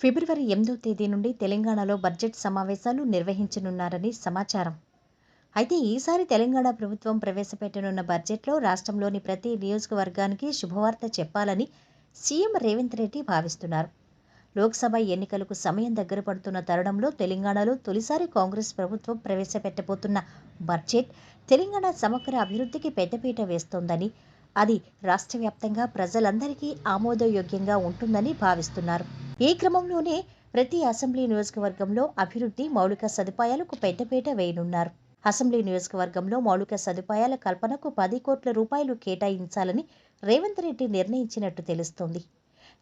ఫిబ్రవరి ఎనిమిదో తేదీ నుండి తెలంగాణలో బడ్జెట్ సమావేశాలు నిర్వహించనున్నారని సమాచారం. అయితే ఈసారి తెలంగాణ ప్రభుత్వం ప్రవేశపెట్టనున్న బడ్జెట్లో రాష్ట్రంలోని ప్రతి నియోజకవర్గానికి శుభవార్త చెప్పాలని సీఎం రేవంత్ రెడ్డి భావిస్తున్నారు. లోక్సభ ఎన్నికలకు సమయం దగ్గర పడుతున్న తరుణంలో తెలంగాణలో తొలిసారి కాంగ్రెస్ ప్రభుత్వం ప్రవేశపెట్టబోతున్న బడ్జెట్ తెలంగాణ సమగ్ర అభివృద్ధికి పెద్దపీట వేస్తోందని అది రాష్ట్ర వ్యాప్తంగా ప్రజలందరికీ ఆమోదయోగ్యంగా ఉంటుందని భావిస్తున్నారు. ఈ క్రమంలోనే ప్రతి అసెంబ్లీ నియోజకవర్గంలో అభివృద్ధి మౌలిక సదుపాయాలకు పెద్దపీట వేయనున్నారు. అసెంబ్లీ నియోజకవర్గంలో మౌలిక సదుపాయాల కల్పనకు పది కోట్ల రూపాయలు కేటాయించాలని రేవంత్ రెడ్డి నిర్ణయించినట్టు తెలుస్తోంది.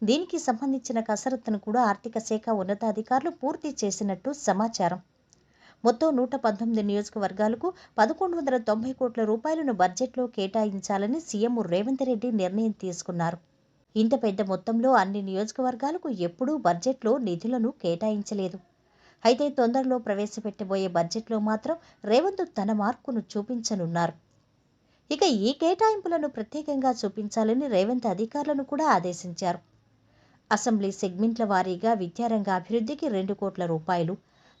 దీనికి సంబంధించిన కసరత్తును కూడా ఆర్థిక శాఖ ఉన్నతాధికారులు పూర్తి చేసినట్టు సమాచారం. మొత్తం నూట పంతొమ్మిది నియోజకవర్గాలకు పదకొండు వందల తొంభై కోట్ల రూపాయలను బడ్జెట్లో కేటాయించాలని సీఎం రేవంత్ రెడ్డి నిర్ణయం తీసుకున్నారు. ఇంత పెద్ద మొత్తంలో అన్ని నియోజకవర్గాలకు ఎప్పుడూ బడ్జెట్లో నిధులను కేటాయించలేదు. అయితే తొందరలో ప్రవేశపెట్టబోయే బడ్జెట్లో మాత్రం రేవంత్ తన మార్కును చూపించనున్నారు. ఇక ఈ కేటాయింపులను ప్రత్యేకంగా చూపించాలని రేవంత్ అధికారులను కూడా ఆదేశించారు. అసెంబ్లీ సెగ్మెంట్ల వారీగా విద్యారంగ అభివృద్ధికి రెండు కోట్ల రూపాయలు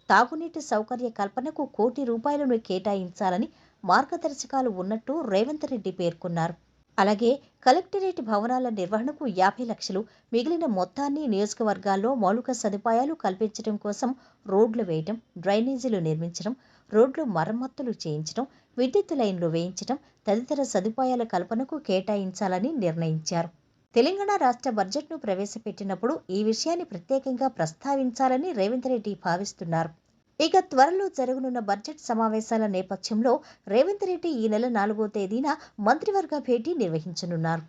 తాగునీటి సౌకర్య కల్పనకు కోటి రూపాయలను కేటాయించాలని మార్గదర్శకాలు ఉన్నట్టు రేవంత్ రెడ్డి పేర్కొన్నారు. అలాగే కలెక్టరేట్ భవనాల నిర్వహణకు యాభై లక్షలు మిగిలిన మొత్తాన్ని నియోజకవర్గాల్లో మౌలిక సదుపాయాలు కల్పించడం కోసం రోడ్లు వేయటం డ్రైనేజీలు నిర్మించడం రోడ్లు మరమ్మతులు చేయించడం విద్యుత్ లైన్లు వేయించడం తదితర సదుపాయాల కల్పనకు కేటాయించాలని నిర్ణయించారు. తెలంగాణ రాష్ట్ర బడ్జెట్ను ప్రవేశపెట్టినప్పుడు ఈ విషయాన్ని ప్రత్యేకంగా ప్రస్తావించాలని రేవంత్ రెడ్డి భావిస్తున్నారు. ఇక త్వరలో జరగనున్న బడ్జెట్ సమావేశాల నేపథ్యంలో రేవంత్ రెడ్డి ఈ నెల నాలుగో తేదీన మంత్రివర్గ భేటీ నిర్వహించనున్నారు.